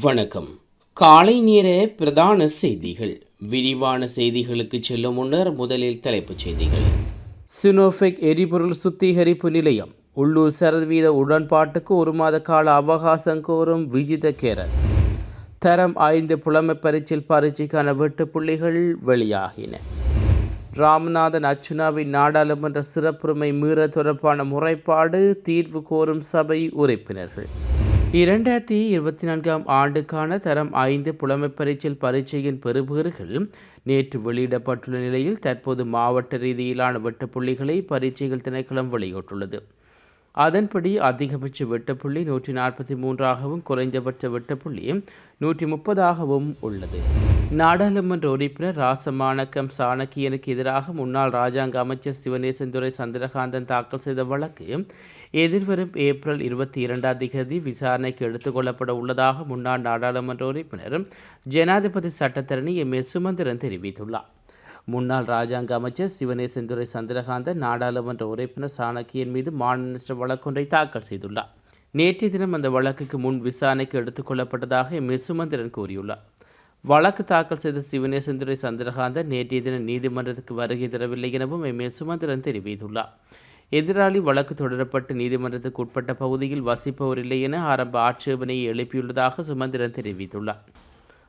வணக்கம். காலை நேர பிரதான செய்திகள். விரிவான செய்திகளுக்கு செல்லும் முன்னர் முதலில் தலைப்புச் செய்திகள். சினோஃபெக் எரிபொருள் சுத்திகரிப்பு நிலையம். உள்ளூர் சதவீத உடன்பாட்டுக்கு ஒரு மாத கால அவகாசம் கோரும் விஜித கேரன். தரம் ஐந்து புலமை பரீட்சில் பரீட்சைக்கான வெட்டு புள்ளிகள் வெளியாகின. ராமநாதன் அர்ச்சுனாவின் நாடாளுமன்ற சிறப்புரிமை மீற தொடர்பான முறைப்பாடு தீர்வு கோரும் சபை உறுப்பினர்கள். இரண்டாயிரத்தி இருபத்தி நான்காம் ஆண்டுக்கான தரம் ஐந்து புலமை பரீட்சையின் பெறுபேறுகள் நேற்று வெளியிடப்பட்டுள்ள நிலையில் தற்போது மாவட்ட ரீதியிலான வெட்டுப்புள்ளிகளை பரீட்சைகள் திணைக்களம் வெளியிட்டுள்ளது. அதன்படி அதிகபட்ச வெட்டுப்புள்ளி நூற்றி நாற்பத்தி மூன்றாகவும் குறைந்தபட்ச வெட்டுப்புள்ளி நூற்றி முப்பதாகவும் உள்ளது. நாடாளுமன்ற உறுப்பினர் ராசமாணக்கம் சாணக்கியனுக்கு எதிராக முன்னாள் ராஜாங்க அமைச்சர் சிவநேசன்துறை சந்திரகாந்தன் தாக்கல் செய்த வழக்கு எதிர்வரும் ஏப்ரல் இருபத்தி இரண்டாம் தேதி விசாரணைக்கு எடுத்துக்கொள்ளப்பட உள்ளதாக முன்னாள் நாடாளுமன்ற உறுப்பினரும் ஜனாதிபதி சட்டத்தரணி எம். ஏ சுமந்திரன் தெரிவித்துள்ளார். முன்னாள் ராஜாங்க அமைச்சர் சிவனேசந்துரை சந்திரகாந்தன் நாடாளுமன்ற உறுப்பினர் சாணக்கியன் மீது மாநில வழக்கொன்றை தாக்கல் செய்துள்ளார். நேற்றைய தினம் அந்த வழக்குக்கு முன் விசாரணைக்கு எடுத்துக்கொள்ளப்பட்டதாக எம். சுமந்திரன் கூறியுள்ளார். வழக்கு தாக்கல் செய்த சிவனேசந்துரை சந்திரகாந்தன் நேற்றைய தினம் நீதிமன்றத்துக்கு வருகை தரவில்லை எனவும் எம். சுமந்திரன் தெரிவித்துள்ளார். எதிராளி வழக்கு தொடரப்பட்டு நீதிமன்றத்துக்கு உட்பட்ட பகுதியில் வசிப்பவர் இல்லை என ஆரம்ப ஆட்சேபனையை எழுப்பியுள்ளதாக சுமந்திரன் தெரிவித்துள்ளார்.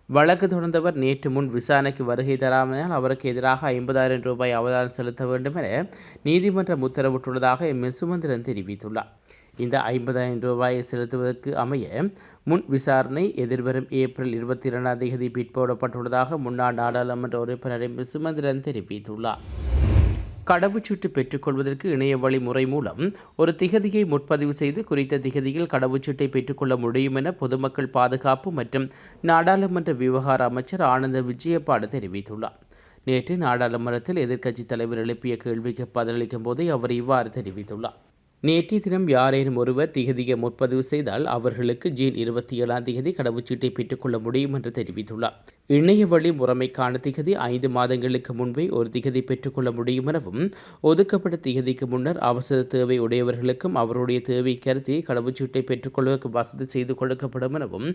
வழக்கு தொடர்ந்தவர் நேற்று முன் விசாரணைக்கு வருகை தராமல் அவருக்கு எதிராக ஐம்பதாயிரம் ரூபாய் அவதாரம் செலுத்த வேண்டும் என நீதிமன்றம் உத்தரவிட்டுள்ளதாக எம். எஸ். சுமந்திரன் தெரிவித்துள்ளார். இந்த ஐம்பதாயிரம் ரூபாயை செலுத்துவதற்கு அமைய முன் விசாரணை எதிர்வரும் ஏப்ரல் இருபத்தி இரண்டாம் தேதி பிற்போடப்பட்டுள்ளதாக முன்னாள் நாடாளுமன்ற உறுப்பினர் எம். சுமந்திரன் தெரிவித்துள்ளார். கடவுச்சீட்டு பெற்றுக்கொள்வதற்கு இணைய வழி முறை மூலம் ஒரு திகதியை முற்பதிவு செய்து குறித்த திகதியில் கடவுச்சீட்டை பெற்றுக்கொள்ள முடியும் என பொதுமக்கள் பாதுகாப்பு மற்றும் நாடாளுமன்ற விவகார அமைச்சர் ஆனந்த விஜயபாடு தெரிவித்துள்ளார். நேற்று நாடாளுமன்றத்தில் எதிர்க்கட்சித் தலைவர் எழுப்பிய கேள்விக்கு பதிலளிக்கும் போதே அவர் இவ்வாறு தெரிவித்துள்ளார். நேற்றைய தினம் யாரேனும் ஒருவர் திகதியை முற்பதிவு செய்தால் அவர்களுக்கு ஜூன் இருபத்தி ஏழாம் தேதி கடவுச்சீட்டை பெற்றுக்கொள்ள முடியும் என்று தெரிவித்துள்ளார். இணைய வழி முறைமைக்கான திகதி ஐந்து மாதங்களுக்கு முன்பே ஒரு திகதி பெற்றுக்கொள்ள முடியும் எனவும் ஒதுக்கப்பட்ட திகதிக்கு முன்னர் அவசர தேவை உடையவர்களுக்கும் அவருடைய தேவை கருதி கடவுச்சீட்டை பெற்றுக்கொள்வதற்கு வசதி செய்து கொடுக்கப்படும் எனவும்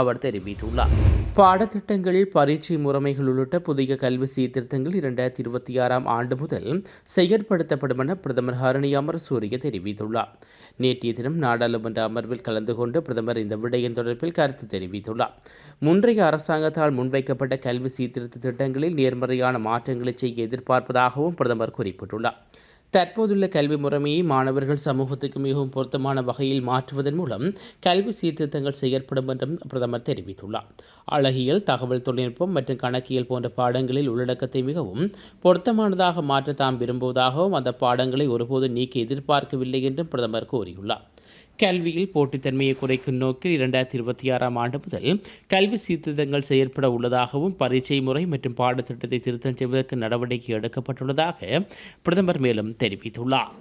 அவர் தெரிவித்துள்ளார். பாடத்திட்டங்களில் பரீட்சை முறைமைகள் உள்ளிட்ட புதிய கல்வி சீர்திருத்தங்கள் இரண்டாயிரத்தி இருபத்தி ஆறாம் ஆண்டு முதல் செயற்படுத்தப்படும் என பிரதமர் ஹரணி அமரசூரிய தெரிவித்துள்ளார். நேற்றைய தினம் நாடாளுமன்ற அமர்வில் கலந்து கொண்டு பிரதமர் இந்த விடயம் தொடர்பில் கருத்து தெரிவித்துள்ளார். முன்றைய அரசாங்கத்தால் முன்வைக்கப்பட்ட கல்வி சீர்திருத்த திட்டங்களில் நேர்மறையான மாற்றங்களை செய்ய எதிர்பார்ப்பதாகவும் பிரதமர் குறிப்பிட்டுள்ளார். தற்போதுள்ள கல்வி முறைமையை மாணவர்கள் சமூகத்துக்கு மிகவும் பொருத்தமான வகையில் மாற்றுவதன் மூலம் கல்வி சீர்திருத்தங்கள் செயற்படும் என்றும் பிரதமர் தெரிவித்துள்ளார். அழகியல் தகவல் தொழில்நுட்பம் மற்றும் கணக்கியல் போன்ற பாடங்களில் உள்ளடக்கத்தை மிகவும் பொருத்தமானதாக மாற்ற தாம் விரும்புவதாகவும் அந்த பாடங்களை ஒருபோது நீக்க எதிர்பார்க்கவில்லை என்றும் பிரதமர் கூறியுள்ளார். கல்வியில் போட்டித்தன்மையை குறைக்கும் நோக்கில் இரண்டாயிரத்தி இருபத்தி ஆறாம் ஆண்டு முதல் கல்வி சீர்திருத்தங்கள் செயற்பட உள்ளதாகவும் பரீட்சை முறை மற்றும் பாடத்திட்டத்தை திருத்தம் செய்வதற்கு நடவடிக்கை எடுக்கப்பட்டுள்ளதாக பிரதமர் மேலும் தெரிவித்துள்ளார்.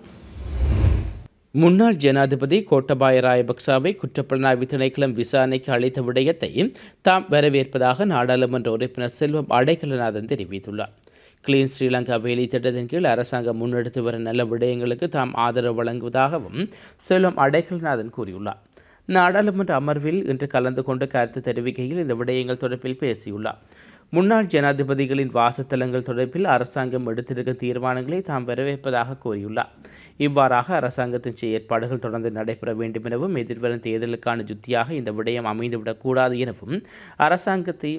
முன்னாள் ஜனாதிபதி கோட்டபாய ராயபக்சாவை குற்றப்புலனாய்வு திணைக்களம் விசாரணைக்கு அளித்த விடயத்தை தாம் வரவேற்பதாக நாடாளுமன்ற உறுப்பினர் செல்வம் அடைக்கலநாதன் தெரிவித்துள்ளார். கிளீன் ஸ்ரீலங்கா வேலை திட்டத்தின் கீழ் அரசாங்கம் முன்னெடுத்து வரும் நல்ல விடயங்களுக்கு தாம் ஆதரவு வழங்குவதாகவும் செல்வம் அடைக்கல்நாதன் கூறியுள்ளார். நாடாளுமன்ற அமர்வில் இன்று கலந்து கொண்டு கருத்து தெரிவிக்கையில் இந்த விடயங்கள் தொடர்பில் பேசியுள்ளார். முன்னாள் ஜனாதிபதிகளின் வாசத்தலங்கள் தொடர்பில் அரசாங்கம் எடுத்திருக்கும் தீர்மானங்களை தாம் வரவேற்பதாக கூறியுள்ளார். இவ்வாறாக அரசாங்கத்தின் செயற்பாடுகள் தொடர்ந்து நடைபெற வேண்டும் எனவும் எதிர்வரும் தேர்தலுக்கான யுத்தியாக இந்த விடயம் அமைந்துவிடக்கூடாது எனவும் அரசாங்கத்தை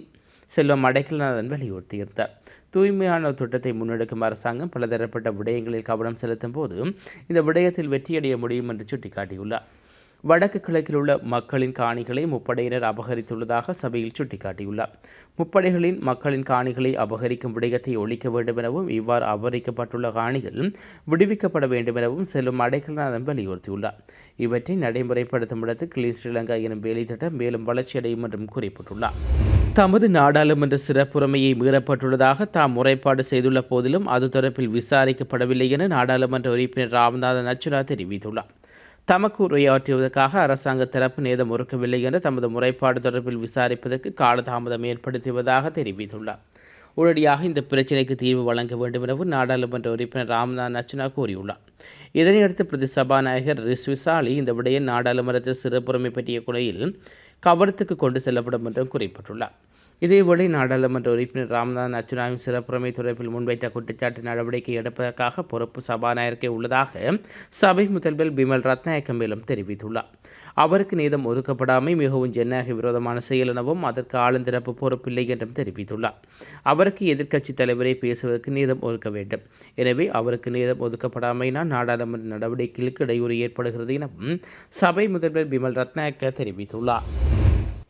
செல்வம் அடைக்கல்நாதன் வலியுறுத்தியிருந்தார். தூய்மையான திட்டத்தை முன்னெடுக்கும் அரசாங்கம் பலதரப்பட்ட விடயங்களில் கவனம் செலுத்தும் போது இந்த விடயத்தில் வெற்றியடைய முடியும் என்று சுட்டிக்காட்டியுள்ளார். வடக்கு கிழக்கில் உள்ள மக்களின் காணிகளை முப்படையினர் அபகரித்துள்ளதாக சபையில் சுட்டிக்காட்டியுள்ளார். முப்படைகளின் மக்களின் காணிகளை அபகரிக்கும் விடயத்தை ஒழிக்க வேண்டும் எனவும் இவ்வாறு அபகரிக்கப்பட்டுள்ள காணிகள் விடுவிக்கப்பட வேண்டும் எனவும் செல்லும் அடைக்கல்நாதன் வலியுறுத்தியுள்ளார். இவற்றை நடைமுறைப்படுத்தும் இடத்து கிளீன் ஸ்ரீலங்கா எனும் வேலை திட்டம் மேலும் வளர்ச்சியடையும் என்றும் குறிப்பிட்டுள்ளார். தமது நாடாளுமன்ற சிறப்புரிமையை மீறப்பட்டுள்ளதாக தாம் முறைப்பாடு செய்துள்ள போதிலும் அது தொடர்பில் விசாரிக்கப்படவில்லை என நாடாளுமன்ற உறுப்பினர் ராமநாதன் அச்சுரா தெரிவித்துள்ளார். தமக்கு உரையாற்றுவதற்காக அரசாங்க தரப்பு நேதம் ஒருக்கவில்லை என தமது முறைப்பாடு தொடர்பில் விசாரிப்பதற்கு காலதாமதம் ஏற்படுத்துவதாக தெரிவித்துள்ளார். உடனடியாக இந்த பிரச்சினைக்கு தீர்வு வழங்க வேண்டும் எனவும் நாடாளுமன்ற உறுப்பினர் ராம்நாத் அர்ச்சனா கூறியுள்ளார். இதனையடுத்து பிரதி சபாநாயகர் ரிஸ்விசாலி இந்த விடயம் நாடாளுமன்றத்தில் சிறப்புரிமை பற்றிய குறையில் கவனத்துக்கு கொண்டு செல்லப்படும் என்றும் குறிப்பிட்டுள்ளார். இதேவேளை நாடாளுமன்ற உறுப்பினர் ராம்நாத் அச்சுனாவின் சிறப்புரிமை தொடர்பில் முன்வைத்த குற்றச்சாட்டு நடவடிக்கை எடுப்பதற்காக பொறுப்பு சபாநாயகருக்கே உள்ளதாக சபை முதல்வர் பிமல் ரத்நாயக்கம் மேலும் தெரிவித்துள்ளார். அவருக்கு நீதம் ஒதுக்கப்படாமை மிகவும் ஜனநாயக விரோதமான செயல் எனவும் அதற்கு ஆளுந்திறப்பு பொறுப்பில்லை என்றும் தெரிவித்துள்ளார். அவருக்கு எதிர்க்கட்சித் தலைவரை பேசுவதற்கு நீதம் ஒதுக்க வேண்டும். எனவே அவருக்கு நீதம் ஒதுக்கப்படாமையினால் நாடாளுமன்ற நடவடிக்கைகளுக்கு இடையூறு ஏற்படுகிறது எனவும் சபை முதல்வர் பிமல் ரத்நாயக்க தெரிவித்துள்ளார்.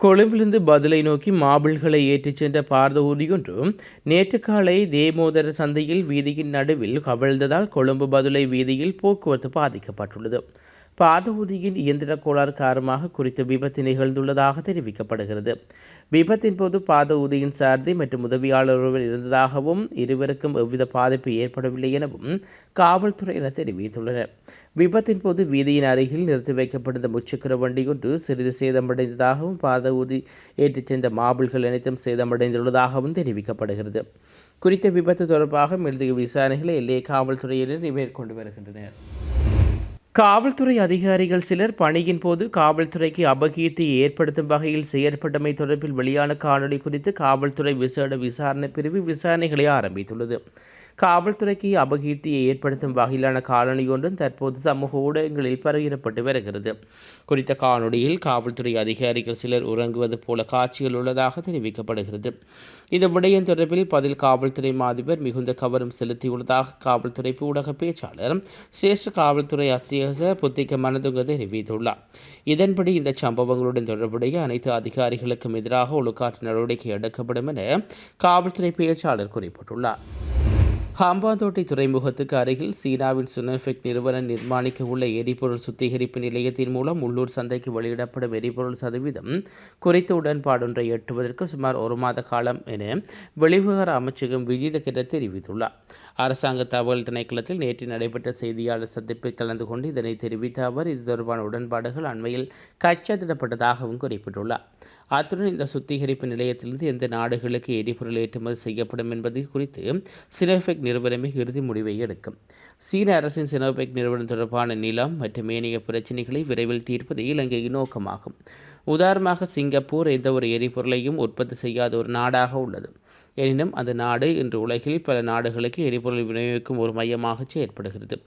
கொழும்பிலிருந்து பதிலை நோக்கி மாபிள்களை ஏற்றிச் சென்ற பார்த ஒன்றும் நேற்று காலை தேமோதர சந்தையில் வீதியின் நடுவில் கவிழ்ந்ததால் கொழும்பு பதுளை வீதியில் போக்குவரத்து பாதிக்கப்பட்டுள்ளது. பாத ஊதியின் இயந்திர கோளாறு காரணமாக குறித்த விபத்து நிகழ்ந்துள்ளதாக தெரிவிக்கப்படுகிறது. விபத்தின் போது பாத ஊதியின் சார்தி மற்றும் உதவியாளர் ஒருவர் இருந்ததாகவும் இருவருக்கும் எவ்வித பாதிப்பு ஏற்படவில்லை எனவும் காவல்துறையினர் தெரிவித்துள்ளனர். விபத்தின் போது வீதியின் அருகில் நிறுத்தி வைக்கப்பட்டிருந்த முச்சக்கர வண்டி ஒன்று சிறிது சேதமடைந்ததாகவும் பாத ஊதி ஏற்றிச் சென்ற மாபிள்கள் அனைத்தும் சேதமடைந்துள்ளதாகவும் தெரிவிக்கப்படுகிறது. குறித்த விபத்து தொடர்பாக மேலதிக விசாரணைகளை எல்லையை காவல்துறையினர் மேற்கொண்டு வருகின்றனர். காவல்துறை அதிகாரிகள் சிலர் பணியின் போது காவல்துறைக்கு அபகீர்த்தி ஏற்படுத்தும் வகையில் செயற்பட்டமை தொடர்பில் வெளியான காணொலி குறித்து காவல்துறை விசேட விசாரணை பிரிவு விசாரணைகளை ஆரம்பித்துள்ளது. காவல்துறைக்கு அபகீர்த்தியை ஏற்படுத்தும் வகையிலான காணொலி ஒன்றும் தற்போது சமூக ஊடகங்களில் பரவிடப்பட்டு வருகிறது. குறித்த காணொலியில் காவல்துறை அதிகாரிகள் சிலர் உறங்குவது போல காட்சிகள் உள்ளதாக தெரிவிக்கப்படுகிறது. இந்த விடயம் தொடர்பில் பதில் காவல்துறை மாதிபர் மிகுந்த கவனம் செலுத்தியுள்ளதாக காவல்துறை ஊடக பேச்சாளர் சிரேஷ்ட காவல்துறை அத்தியக புத்திக மனதுங்க தெரிவித்துள்ளார். இதன்படி இந்த சம்பவங்களுடன் தொடர்புடைய அனைத்து அதிகாரிகளுக்கும் எதிராக ஒழுக்காற்று நடவடிக்கை எடுக்கப்படும் என காவல்துறை பேச்சாளர் குறிப்பிட்டுள்ளார். ஹாம்பாந்தோட்டை துறைமுகத்துக்கு அருகில் சீனாவின் சுனர்ஃபெக் நிறுவனம் நிர்மாணிக்க உள்ள எரிபொருள் சுத்திகரிப்பு நிலையத்தின் மூலம் உள்ளூர் சந்தைக்கு வெளியிடப்படும் எரிபொருள் சதவீதம் குறித்த உடன்பாடொன்றை எட்டுவதற்கு சுமார் ஒரு மாத காலம் என வெளிவிவகார அமைச்சகம் விஜிதகிர தெரிவித்துள்ளார். அரசாங்க தகவல் திணைக்களத்தில் நேற்று நடைபெற்ற செய்தியாளர் சந்திப்பில் கலந்து கொண்டு இதனை தெரிவித்த அவர் இது தொடர்பான உடன்பாடுகள் அண்மையில் கைச்சாத்திடப்பட்டதாகவும் குறிப்பிட்டுள்ளார். அத்துடன் இந்த சுத்திகரிப்பு நிலையத்திலிருந்து எந்த நாடுகளுக்கு எரிபொருள் ஏற்றுமதி செய்யப்படும் என்பது குறித்து சினோபெக் நிறுவனமே இறுதி முடிவை எடுக்கும். சீன அரசின் சினோபெக் நிறுவனம் தொடர்பான நிலம் மற்றும் ஏனைய பிரச்சினைகளை விரைவில் தீர்ப்பது இலங்கையின் நோக்கமாகும். உதாரணமாக சிங்கப்பூர் எந்த ஒரு எரிபொருளையும் உற்பத்தி செய்யாத ஒரு நாடாக உள்ளது. எனினும் அந்த நாடு இன்று உலகில் பல நாடுகளுக்கு எரிபொருள் விநியோகிக்கும் ஒரு மையமாக செயற்படுகிறது.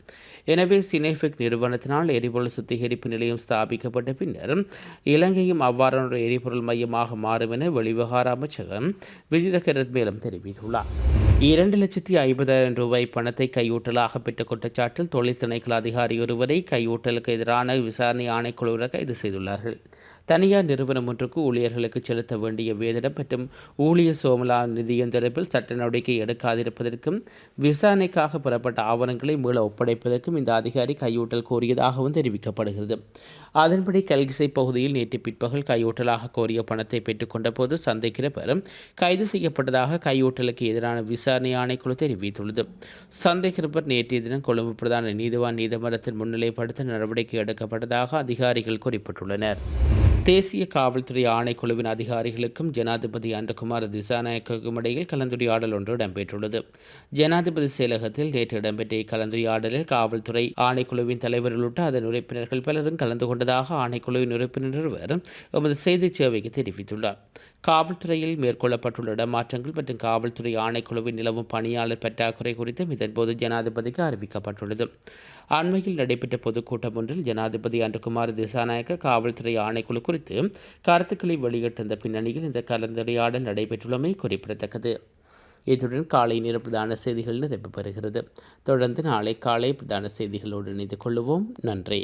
எனவே சினேஃபெக் நிறுவனத்தினால் எரிபொருள் சுத்திகரிப்பு நிலையம் ஸ்தாபிக்கப்பட்ட பின்னர் இலங்கையும் அவ்வாறான எரிபொருள் மையமாக மாறும் என வெளிவகார அமைச்சகம் விஜிதகரத் மேலும் தெரிவித்துள்ளார். இரண்டு லட்சத்தி ஐம்பதாயிரம் ரூபாய் பணத்தை கையூட்டலாக பெற்ற குற்றச்சாட்டில் தொழில் திணைக்கள அதிகாரி ஒருவரை கையூட்டலுக்கு எதிரான விசாரணை ஆணைக்குழுவினர் கைது செய்துள்ளார்கள். தனியார் நிறுவனம் ஒன்றுக்கு ஊழியர்களுக்கு செலுத்த வேண்டிய வேதனம் மற்றும் ஊழியர் சோமலா நிதியம் தரப்பில் சட்ட நடவடிக்கை எடுக்காதிருப்பதற்கும் விசாரணைக்காக பெறப்பட்ட ஆவணங்களை மீள ஒப்படைப்பதற்கும் இந்த அதிகாரி கையூட்டல் கோரியதாகவும் தெரிவிக்கப்படுகிறது. அதன்படி கல்கிசை பகுதியில் நேற்று பிற்பகல் கையூட்டலாக கோரிய பணத்தை பெற்றுக்கொண்ட போது கைது செய்யப்பட்டதாக கையூட்டலுக்கு எதிரான விசாரணை ஆணைக்குழு தெரிவித்துள்ளது. சந்தேகிரபர் நேற்றைய தினம் கொழும்பு பிரதான நீதிவான் நீதிமன்றத்தில் முன்னிலைப்படுத்த நடவடிக்கை எடுக்கப்பட்டதாக அதிகாரிகள் குறிப்பிட்டுள்ளனர். தேசிய காவல்துறை ஆணைக்குழுவின் அதிகாரிகளுக்கும் ஜனாதிபதி அன்றகுமார் திசாநாயக்கும் இடையில் கலந்துரையாடல் ஒன்று இடம்பெற்றுள்ளது. ஜனாதிபதி செயலகத்தில் நேற்று இடம்பெற்ற இக்கலந்துரையாடலில் காவல்துறை ஆணைக்குழுவின் தலைவர் உள்ளிட்ட அதன் உறுப்பினர்கள் பலரும் கலந்து கொண்டதாக ஆணைக்குழுவின் உறுப்பினர் ஒருவர் எமது செய்தி சேவைக்கு தெரிவித்துள்ளார். காவல்துறையில் மேற்கொள்ளப்பட்டுள்ள இடமாற்றங்கள் மற்றும் காவல்துறை ஆணைக்குழுவின் நிலவும் பணியாளர் பற்றாக்குறை குறித்தும் இதன்போது ஜனாதிபதிக்கு அறிவிக்கப்பட்டுள்ளது. அண்மையில் நடைபெற்ற பொதுக்கூட்டம் ஒன்றில் ஜனாதிபதி அன்றுகுமார் திசாநாயக்க காவல்துறை ஆணைக்குழு குறித்து கருத்துக்களை வெளியிட்டிருந்த பின்னணியில் இந்த கலந்துரையாடல் நடைபெற்றுள்ளமை குறிப்பிடத்தக்கது. இத்துடன் காலை நேர பிரதான செய்திகள் நிறைவு பெறுகிறது. தொடர்ந்து நாளை காலை பிரதான செய்திகளோடு இணைந்து கொள்வோம் நன்றி.